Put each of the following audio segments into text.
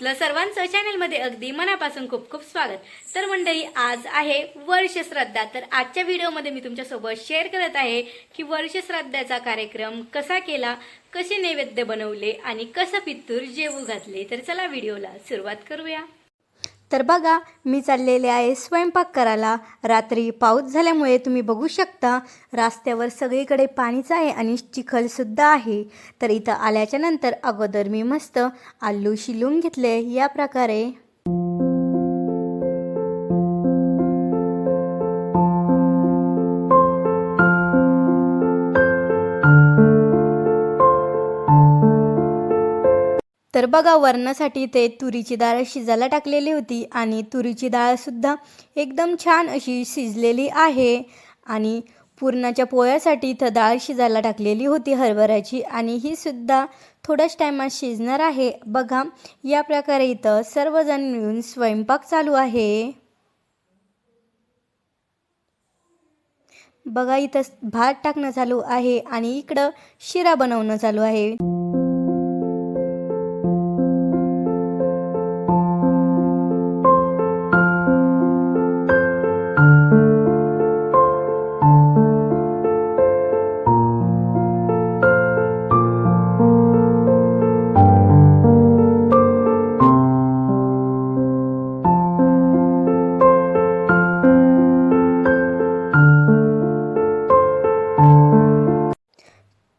आपलं सर्वांचं चॅनलमध्ये अगदी मनापासून खूप खूप स्वागत. तर मंडळी आज आहे वर्षश्राद्धा तर आजच्या व्हिडिओमध्ये मी तुमच्यासोबत शेअर करत आहे की वर्ष श्राद्धाचा कार्यक्रम कसा केला कसे नैवेद्य बनवले आणि कसं पित्तूर जेवू घातले. तर चला व्हिडिओला सुरुवात करूया. तर बघा मी चाललेले आहे स्वयंपाक करायला. रात्री पाऊस झाल्यामुळे तुम्ही बघू शकता रस्त्यावर सगळीकडे पाणीच आहे आणि चिखलसुद्धा आहे. तर इथं आल्याच्यानंतर अगोदर मी मस्त आलू शिलून घेतले. या प्रकारे. तर बघा वरणासाठी ते तुरीची डाळ शिजायला टाकलेली होती आणि तुरीची डाळसुद्धा एकदम छान अशी शिजलेली आहे आणि पुरणाच्या पोळ्यासाठी इथं डाळ शिजायला टाकलेली होती हरभऱ्याची आणि ही सुद्धा थोड्याच टायमात शिजणार आहे. बघा या प्रकारे इथं सर्वजण मिळून स्वयंपाक चालू आहे. बघा इथं भात टाकणं चालू आहे आणि इकडं शिरा बनवणं चालू आहे.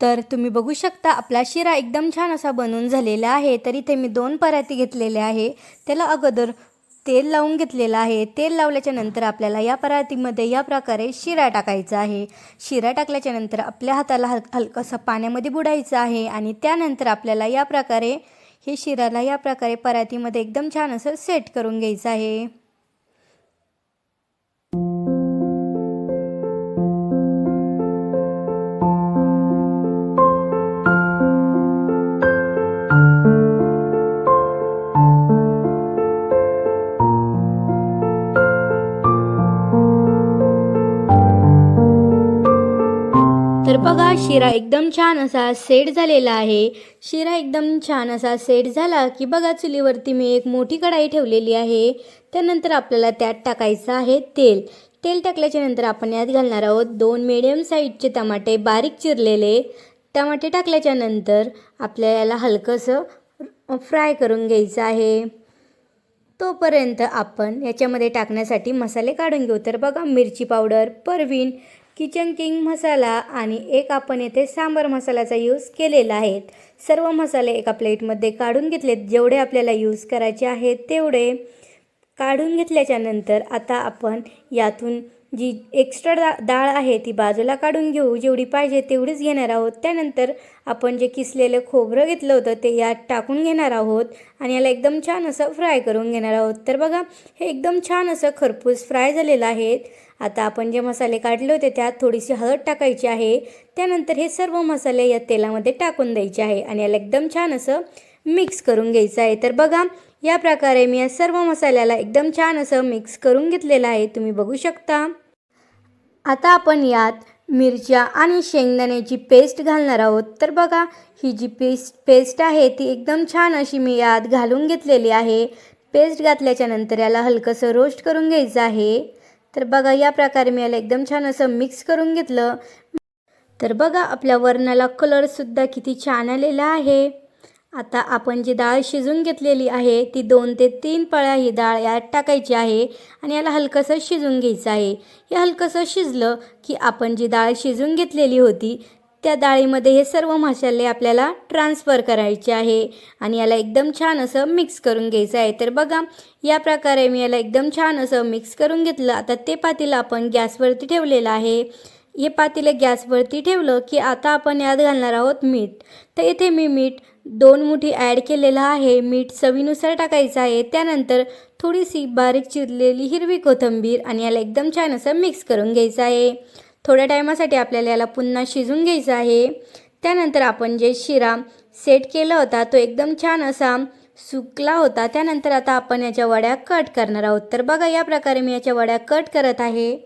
तर तुम्ही बघू शकता आपला शिरा एकदम छान असा बनून झालेला आहे. तर इथे मी दोन पराती घेतलेले आहे. त्याला अगोदर तेल लावून घेतलेलं आहे. तेल लावल्याच्या नंतर आपल्याला या परातीमध्ये या प्रकारे शिरा टाकायचा आहे. शिरा टाकल्याच्या नंतर आपल्या हाताला हल हलकंसं पाण्यामध्ये बुडायचं आहे आणि त्यानंतर आपल्याला या प्रकारे हे शिराला या प्रकारे परातीमध्ये एकदम छान असं सेट करून घ्यायचं आहे. तर बघा शिरा एकदम छान असा सेट झालेला आहे. शिरा एकदम छान असा सेट झाला की बघा चुलीवरती मी एक मोठी कढाई ठेवलेली आहे. त्यानंतर आपल्याला त्यात टाकायचं आहे तेल. तेल टाकल्याच्या नंतर आपण यात घालणार आहोत दोन मिडियम साईजचे टमाटे बारीक चिरलेले. टमाटे टाकल्याच्या नंतर आपल्याला याला हलकंसं फ्राय करून घ्यायचं आहे. तोपर्यंत आपण याच्यामध्ये टाकण्यासाठी मसाले काढून घेऊ. तर बघा मिरची powder Parveen Kitchen King masala आणि एक आपण येथे सांबर मसाल्याचा यूज केलेला आहे. सर्व मसाले एका प्लेटमध्ये काढून घेतलेत. जेवढे आपल्याला यूज करायचे आहेत तेवढे काढून घेतल्याच्या नंतर आता आपण यातून जी एक्स्ट्रा डा डाळ आहे ती बाजूला काढून घेऊ. जेवढी पाहिजे तेवढीच घेणार आहोत. त्यानंतर आपण जे किसलेलं खोबरं घेतलं होतं ते यात टाकून घेणार आहोत आणि याला एकदम छान असं फ्राय करून घेणार आहोत. तर बघा हे एकदम छान असं खरपूस फ्राय झालेलं आहे. आता आपण जे मसाले काढले होते त्यात थोडीशी हळद टाकायची आहे. त्यानंतर हे सर्व मसाले या तेलामध्ये टाकून द्यायचे आहे आणि याला एकदम छान असं मिक्स करून घ्यायचं आहे. तर बघा या प्रकारे मी या सर्व मसाल्याला एकदम छान असं मिक्स करून घेतलेलं आहे. तुम्ही बघू शकता. आता आपण यात मिरच्या आणि शेंगदाण्याची पेस्ट घालणार आहोत. तर बघा ही जी पेस्ट पेस्ट आहे ती एकदम छान अशी मी यात घालून घेतलेली आहे. पेस्ट घातल्याच्या नंतर याला हलकंसं रोस्ट करून घ्यायचं आहे. तर बघा या प्रकारे मी याला एकदम छान असं मिक्स करून घेतलं. तर बघा आपल्या वरणाला कलरसुद्धा किती छान आलेला आहे. आता आपण जी डाळ शिजून घेतलेली आहे ती दोन ते तीन पळ्या ही डाळ यात टाकायची आहे आणि याला हलकंसं शिजून घ्यायचं आहे. हे हलकंसं शिजलं की आपण जी डाळ शिजून घेतलेली होती त्या डाळीमध्ये हे सर्व मसाले आपल्याला ट्रान्सफर करायचे आहे. आणि याला एकदम छान असं मिक्स करून घ्यायचं आहे. तर बघा या प्रकारे मी याला एकदम छान असं मिक्स करून घेतलं. आता ते पातेलं आपण गॅसवरती ठेवलेलं आहे. हे पातेलं गॅसवरती ठेवलं की आता आपण यात घालणार आहोत मीठ. तर इथे मी मीठ दोन मुठी ॲड केलेलं आहे. मीठ चवीनुसार टाकायचं आहे. त्यानंतर थोडीशी बारीक चिरलेली हिरवी कोथिंबीर आणि याला एकदम छान असं मिक्स करून घ्यायचं आहे. थोड्या टायमासाठी आपल्याला याला पुन्हा शिजून घ्यायचं आहे. त्यानंतर आपण जे शिरा सेट केला होता तो एकदम छान असा सुकला होता. त्यानंतर आता आपण याच्या वड्या कट करणार आहोत. तर बघा या प्रकारे मी याच्या वड्या कट करत आहे.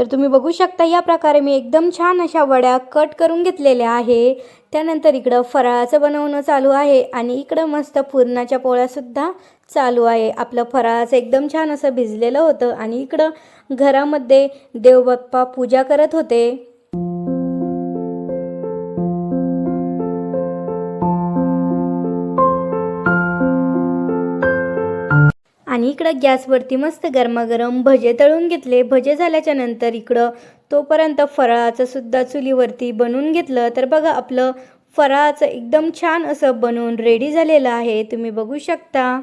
तर तुम्ही बघू शकता या प्रकारे मी एकदम छान अशा वड्या कट करून घेतलेल्या आहे. त्यानंतर इकडं फराळाचं बनवणं चालू आहे आणि इकडं मस्त पुरणाच्या पोळ्यासुद्धा चालू आहे. आपलं फराळाचं एकदम छान असं भिजलेलं होतं आणि इकडं घरामध्ये देवबाप्पा पूजा करत होते. आणि इकडं गॅसवरती मस्त गरमागरम भजे तळून घेतले. भजे झाल्याच्यानंतर इकडं तोपर्यंत फराळाचं सुद्धा चुलीवरती बनवून घेतलं. तर बघा आपलं फराळाचं एकदम छान असं बनवून रेडी झालेलं आहे. तुम्ही बघू शकता.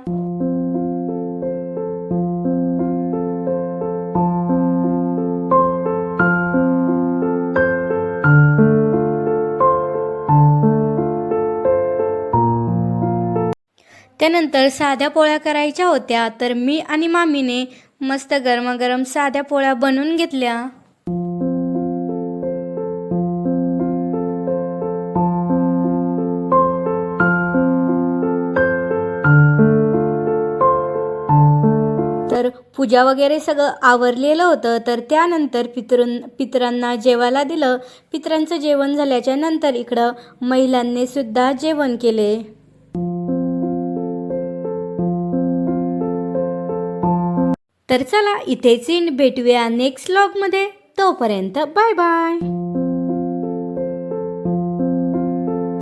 त्यानंतर साध्या पोळ्या करायच्या होत्या तर मी आणि मामीने मस्त गरमागरम साध्या पोळ्या बनवून घेतल्या. तर पूजा वगैरे सगळं आवरलेलं होतं तर त्यानंतर पितरून पितरांना जेवायला दिलं. पितरांचं जेवण झाल्याच्यानंतर इकडं महिलांनी सुद्धा जेवण केले. तर चला इथेच भेटूया नेक्स्ट व्लॉगमध्ये तोपर्यंत बाय बाय